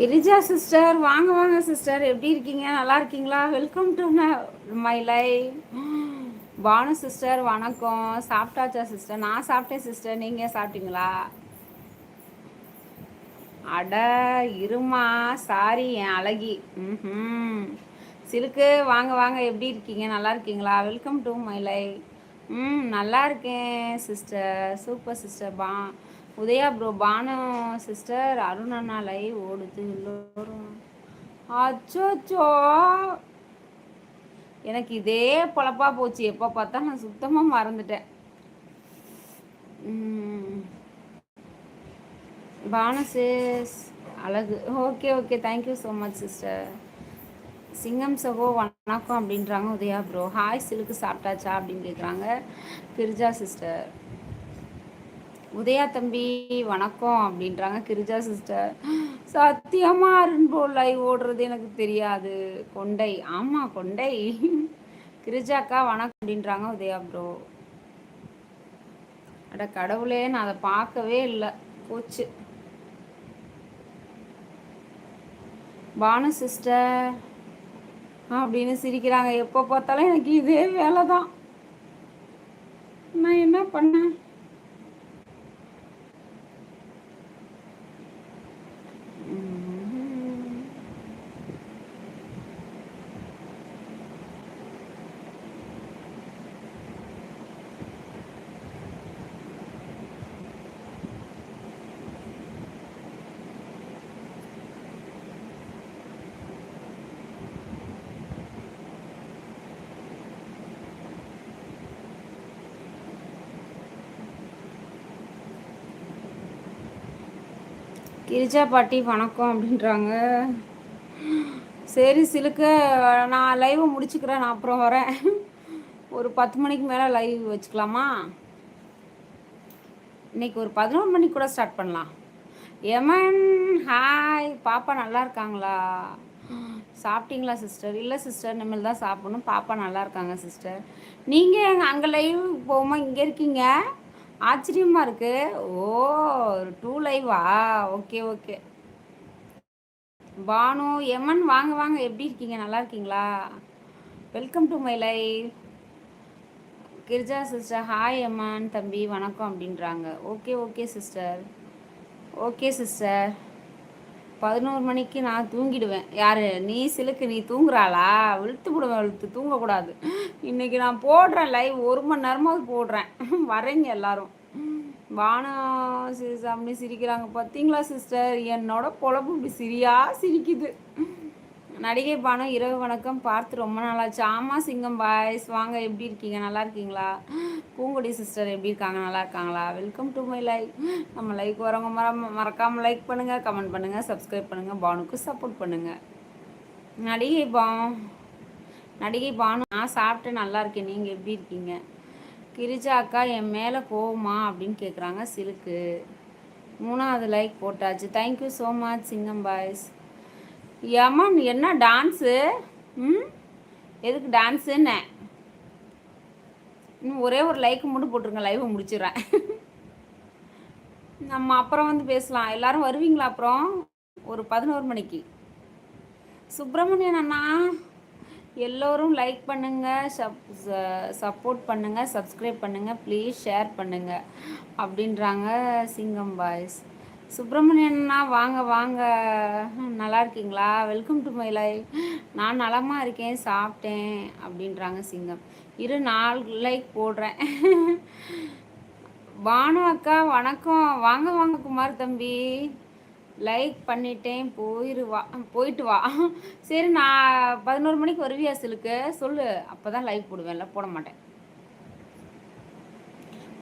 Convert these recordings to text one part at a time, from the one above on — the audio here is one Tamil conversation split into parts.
கிரிஜா சிஸ்டர் வாங்க வாங்க சிஸ்டர். எப்படி இருக்கீங்க? நல்லா இருக்கீங்களா? Welcome to my life Banu sister வணக்கம். சாப்பிட்டாச்சா சிஸ்டர்? நான் சாப்பிட்டேன் சிஸ்டர். நீங்கள் சாப்பிட்டீங்களா? அட இருமா. சாரி என் அழகி. ம் சிலுக்கு வாங்க வாங்க. எப்படி இருக்கீங்க? நல்லா இருக்கீங்களா? வெல்கம் டு மை லைஃப் ம் நல்லா இருக்கேன் சிஸ்டர். Super sister. பா உதயா ப்ரோ பானோ சிஸ்டர் அருண் அண்ணா லைவ் ஓடுது எல்லோரும். அச்சோச்சோ! எனக்கு இதே பொழப்பா போச்சு. எப்போ பார்த்தா நான் சுத்தமாக மறந்துட்டேன். பானசிஸ் அழகு. Okay okay thank you so much sister சிங்கம் சகோ வணக்கம் அப்படின்றாங்க உதயா ப்ரோ ஹாய் சிலுக்கு சாப்பிட்டாச்சா அப்படின்னு கேட்குறாங்க கிரிஜா சிஸ்டர் உதயா தம்பி வணக்கம் அப்படின்றாங்க. கிரிஜா சிஸ்டர் சத்தியமா அருண்போ லைவ் ஓடுறது எனக்கு தெரியாது. கொண்டை. ஆமா கொண்டை. கிரிஜாக்கா வணக்கம் அப்படின்றாங்க உதயா ப்ரோ அட கடவுளே நான் அதை பார்க்கவே இல்லை. போச்சு. பானு சிஸ்டர் அப்படின்னு சிரிக்கிறாங்க. எப்போ பார்த்தாலும் எனக்கு இதே வேலை தான் நான் என்ன பண்ணேன் கிரிஜா பாட்டி வணக்கம் அப்படின்றாங்க. சரி சிலுக்க நான் லைவை முடிச்சுக்கிறேன் நான் அப்புறம் வரேன். ஒரு பத்து மணிக்கு மேலே லைவ் வச்சுக்கலாமா? இன்னைக்கு ஒரு பதினொரு மணிக்கு கூட ஸ்டார்ட் பண்ணலாம். எமன் ஹாய் பாப்பா நல்லா இருக்காங்களா? சாப்பிட்டீங்களா சிஸ்டர் இல்லை சிஸ்டர் இனிமேல் தான் சாப்பிடணும். பாப்பா நல்லா இருக்காங்க சிஸ்டர் நீங்கள் அங்கே லைவ் போகும்போது இங்கே இருக்கீங்க? ஆச்சரியமாக இருக்கு. ஓ டூ லைவா ஓகே ஓகே. பானு எமன் வாங்க வாங்க. எப்படி இருக்கீங்க? நல்லா இருக்கீங்களா? Welcome to my life Girija sister. Hi எமன் தம்பி. வணக்கம் அப்படின்றாங்க. Okay okay sister. Okay sister. பதினோரு மணிக்கு நான் தூங்கிடுவேன். யார்? நீ சிலுக்கு நீ தூங்குறாளா? இழுத்து விடுவேன் இழுத்து தூங்கக்கூடாது. இன்றைக்கி நான் போடுறேன் லைவ் ஒரு மணி நேரமாவது போடுறேன். வரேங்க எல்லாரும். வானா சிஸ் அப்படி சிரிக்கிறாங்க. பார்த்தீங்களா சிஸ்டர் என்னோட பொழப்பு இப்படி சிரியா சிரிக்குது. நடிகை பானம் இரவு வணக்கம். பார்த்து ரொம்ப நாளாச்சு. ஆமாம் சிங்கம் பாய்ஸ் வாங்க எப்படி இருக்கீங்க? நல்லா இருக்கீங்களா? பூங்கொடி சிஸ்டர் எப்படி இருக்காங்க? நல்லா இருக்காங்களா? வெல்கம் டு மை லைக் நம்ம லைக் வரவங்க மற மறக்காமல் லைக் பண்ணுங்கள் கமெண்ட் பண்ணுங்கள் சப்ஸ்கிரைப் பண்ணுங்கள் பானுக்கு சப்போர்ட் பண்ணுங்கள் நடிகை பா நடிகை பானு நான் சாப்பிட்டு நல்லா இருக்கேன். நீங்கள் எப்படி இருக்கீங்க? கிரிஜா அக்கா என் மேலே போகுமா அப்படின்னு கேட்குறாங்க சிலுக்கு. மூணாவது லைக் போட்டாச்சு. தேங்க்யூ ஸோ மச் சிங்கம் பாய்ஸ் யமன் என்ன டான்ஸு ம்? எதுக்கு டான்ஸுன்னு இன்னும் ஒரே ஒரு லைக் மட்டும் போட்டுருங்க லைவை முடிச்சிடுறேன். நம்ம அப்புறம் வந்து பேசலாம். எல்லாரும் வருவீங்களா அப்புறம்? ஒரு பதினோரு மணிக்கு. சுப்பிரமணியன் அண்ணா எல்லோரும் லைக் பண்ணுங்கள் சப் சப்போர்ட் பண்ணுங்கள் சப்ஸ்கிரைப் பண்ணுங்கள் ப்ளீஸ் ஷேர் பண்ணுங்கள் அப்படின்றாங்க சிங்கம் பாய்ஸ் சுப்பிரமணியன்னா வாங்க வாங்க. நல்லா இருக்கீங்களா? வெல்கம் டு மை லைஃப் நான் நலமாக இருக்கேன் சாப்பிட்டேன் அப்படின்றாங்க சிங்கம். இரு நாலு லைக் போடுறேன். பானு அக்கா வணக்கம். வாங்க வாங்க குமார் தம்பி. லைக் பண்ணிட்டேன். போயிடுவா போயிட்டு வா. சரி நான் பதினோரு மணிக்கு வருவியா சிலுக்கு? சொல்லு. அப்போ தான் லைவ் போடுவேன்ல போட மாட்டேன்.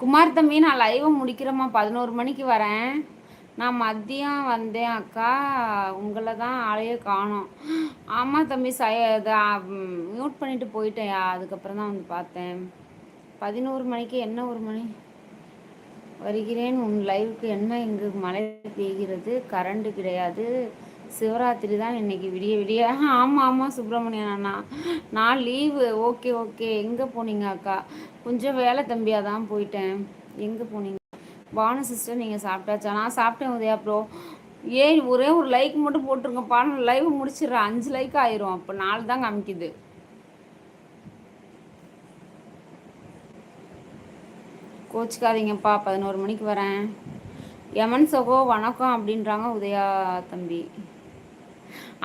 குமார் தம்பி நான் லைவை முடிக்கிறேம்மா. பதினோரு மணிக்கு வரேன். நான் மதியம் வந்தேன் அக்கா. உங்களை தான் ஆளையே காணும். ஆமாம் தம்பி ச மியூட் பண்ணிட்டு போயிட்டேயா அதுக்கப்புறம் தான் வந்து பார்த்தேன். பதினோரு மணிக்கு என்ன ஒரு மணி? வருகிறேன். உன் லைவுக்கு என்ன? இங்கு மழை பெய்கிறது. கரண்ட்டு கிடையாது. சிவராத்திரி தான் இன்னைக்கு விடிய விடிய. ஆமாம் ஆமாம் சுப்பிரமணியன் அண்ணா. நான் லீவு ஓகே ஓகே. எங்கே போனீங்க அக்கா? கொஞ்சம் வேலை தம்பியாக தான் போயிட்டேன். எங்கே போனீங்க? பானு சிஸ்டர் நீங்கள் சாப்பிட்டாச்சா? நான் சாப்பிட்டேன் உதயா ப்ரோ ஏன் ஒரே ஒரு லைக் மட்டும் போட்டுருங்கப்பா. நான் லைவ் முடிச்சிடுறேன். அஞ்சு லைக் ஆயிரும். அப்போ நாலு தான் காமிக்குது கோச்சிக்காதீங்கப்பா. பதினோரு மணிக்கு வரேன். யமன் சகோ வணக்கம் அப்படின்றாங்க உதயா தம்பி.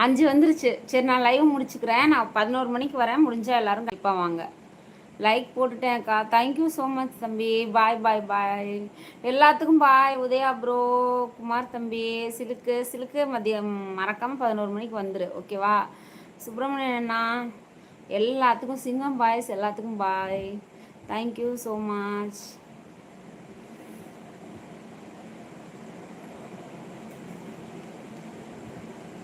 அஞ்சு வந்துருச்சு. சரி நான் லைவ் முடிச்சுக்கிறேன். நான் பதினோரு மணிக்கு வரேன். முடிஞ்சால் எல்லோரும் கண்டிப்பாக வாங்க. லைக் போட்டுட்டேன்க்கா தேங்க்யூ ஸோ மச் தம்பி. பாய் பாய் பாய் எல்லாத்துக்கும் பாய் உதயா ப்ரோ குமார் தம்பி. சிலுக்கு. சிலுக்கு மதியம். மறக்காமல் பதினோரு மணிக்கு வந்துடு ஓகேவா சுப்பிரமணியன் அண்ணா. எல்லாத்துக்கும் சிங்கம் பாய்ஸ் எல்லாத்துக்கும் பாய் தேங்க்யூ ஸோ மச்